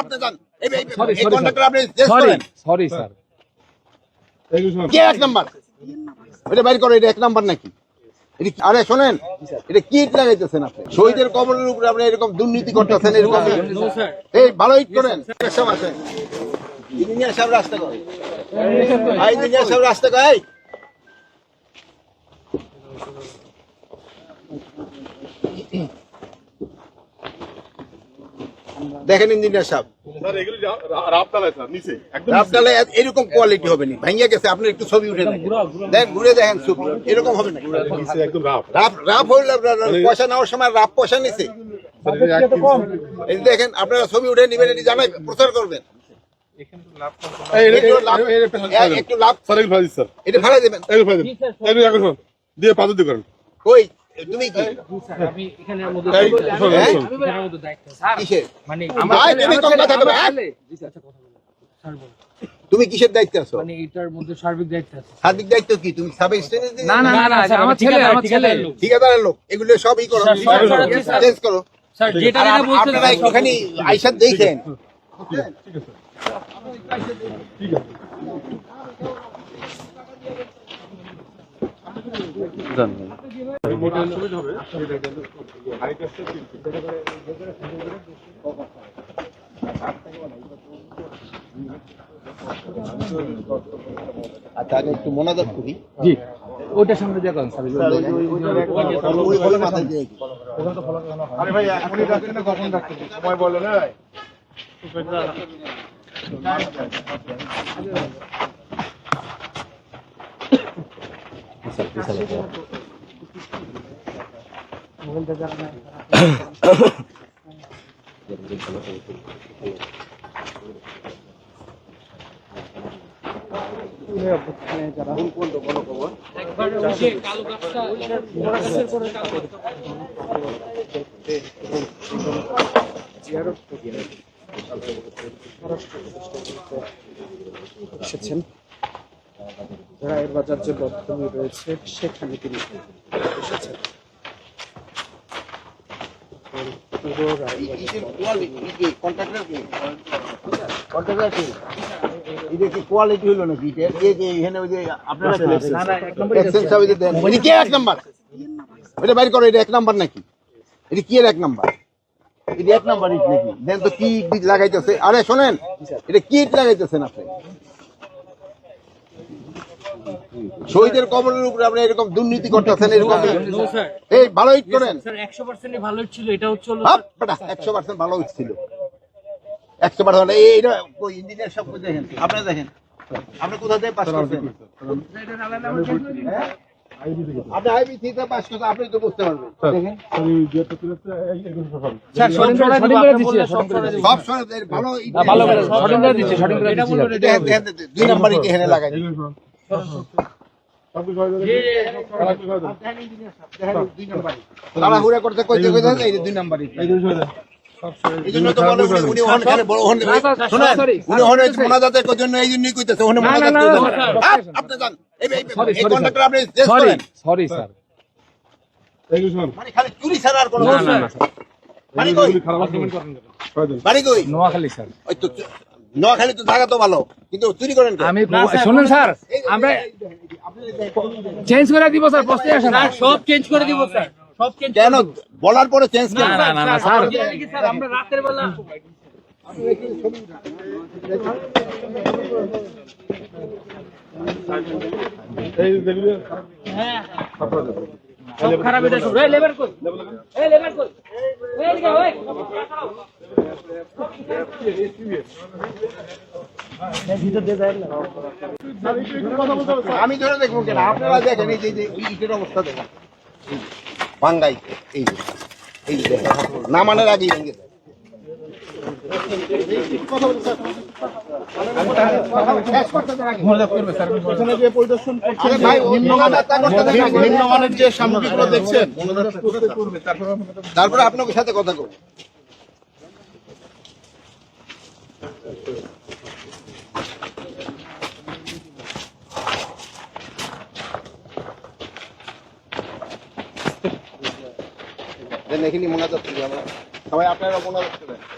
আপনি যান। এই এই- Sorry, এই sorry, কন্ট্রাক্টর আপনি সরি স্যার কে এক নাম্বার? এটা বাইর করো এটা এক নাম্বার নাকি? আরে শোনেন এটা কি লাগাইতেছেন আপনি? শহীদের কবরের উপরে আপনি এরকম দুর্নীতি করতেছেন এরকম? এই ভালো ইট করেন। সব আছে। ইঞ্জিনিয়ার সাহেব রাস্তা করে ইঞ্জিনিয়ার সাহেব রাস্তা দেখেন ইঞ্জিনিয়ার সাহেব। স্যার এগুলি রা- রাপতালায় স্যার নিচে একদম রাফটালে এরকম কোয়ালিটি হবে না। ভাঙ্গিয়া গেছে আপনি একটু ছবি উঠে দেখ ঘুরে দেখেন ছবি। এরকম হবে না। নিচে একদম রাপ রাফ রাফ হইলে পয়সা নেওয়ার সময় রাফ পয়সা নিছে। এই দেখেন আপনারা ছবি উঠে নিবেন এটি জানাই প্রচার করবেন। একটু লাভ এটা- ফেলে একটু লাভ এটা ফেলে দেবেন। দিয়ে পাথর দিয়ে করেন। কই? তুমি কি? আমি এখানের মধ্যে এই, শোন? শোন। এখানের মধ্যে দায়িত্ব স্যার। কিসের? মানে তুমি দায়িত্বে আছো? মানে এটার মধ্যে সার্বিক দায়িত্ব আছে সাদিক দায়িত্ব কি? তুমি সাব না না না আমার ছেলে আমার ছেলে ঠিকাদারের লোক। এগুলো সবই করো। চেঞ্জ করো। স্যার যেটা বলছেন একটুখানি আইসা দেখেন। আচ্ছা আগে একটু মোনাজাত করি জি ওইটার সামনে দিয়ে করেন স্যার ওই বলে মাথায় দিয়ে আরে ভাই এখনই ডাকছেন না কখন ডাকছেন সময় বলে না একবার ওই যে এসেছেন। রায়ের বাজার যে বটভূমি রয়েছে সেখানে তিনি এসেছেন পুরো রায়ের কন্ট্রাক্টর কি কন্ট্রাক্টর কি কোয়ালিটি হলো ওই যে এক করো এটা এক নাম্বার নাকি? এক এটা এক তো কি লাগাইতেছে আরে শোনেন এটা কি লাগাইতেছেন আপনি শহীদের কবরের উপরে আপনি এরকম দুর্নীতি করতেছেন এরকম এই ভালো ইট করেন একশো পার্সেন্টই ভালো ছিল এটা হচ্ছে একশো পার্সেন্ট ভালো ছিল একশো পার্সেন্ট এইটা ইঞ্জিনিয়ার সব দেখেন আপনি দেখেন আপনি কোথা থেকে পাস করছেন হ্যাঁ? আপনি আইবি থেকে পাস করছেন আপনি তো বুঝতে পারবেন সব ভালো ভালো করে করে দিচ্ছি করে দিচ্ছি দুই নাম্বার এখানে লাগাই তাড়াহুড়া করতে কইতে কইতে এই দুই নাম্বার এই জন্য তো বলে উনি- ওখানে খালি বড় ওখানে- শুনেন, উনি ওখানে মোনাজাতের জন্য এই জন্যই কইতেছে, ওখানে মোনাজাত আপ, আপনি যান। এই- এই- কন্ট্রাক্টর আপনি সরি সরি স্যার মানে খালি চুরি ছাড়া আর কোনো না না বাড়ি কই? বাড়ি কই? নোয়াখালী স্যার ওই তো নোয়াখালী তো জায়গা তো ভালো কিন্তু চুরি করেন আমি শুনুন স্যার আমরা চেঞ্জ করে দিব স্যার প্রশ্নে আসেন স্যার সব চেঞ্জ করে দিব স্যার সব চেঞ্জ কেন? বলার পরে চেঞ্জ না, না, না, না, স্যার। আমরা রাতের বেলা হ্যাঁ খারাপ এটা সব লেবার কই? লেবার কই? এই ওই আমি ধরে দেখব কেন? আপনারা দেখেন এই যে ইটের অবস্থা দেখেন। বাঙ্গাই এই যে এই যে দেখেন। নামানোর আগেই ভেঙে। নিম্নমানের যে সামগ্রীগুলো দেখছেন তারপরে আপনার সাথে কথা করব দেন এখানে মোনাজাত করি আমরা সবাই আপনারা মনে করেন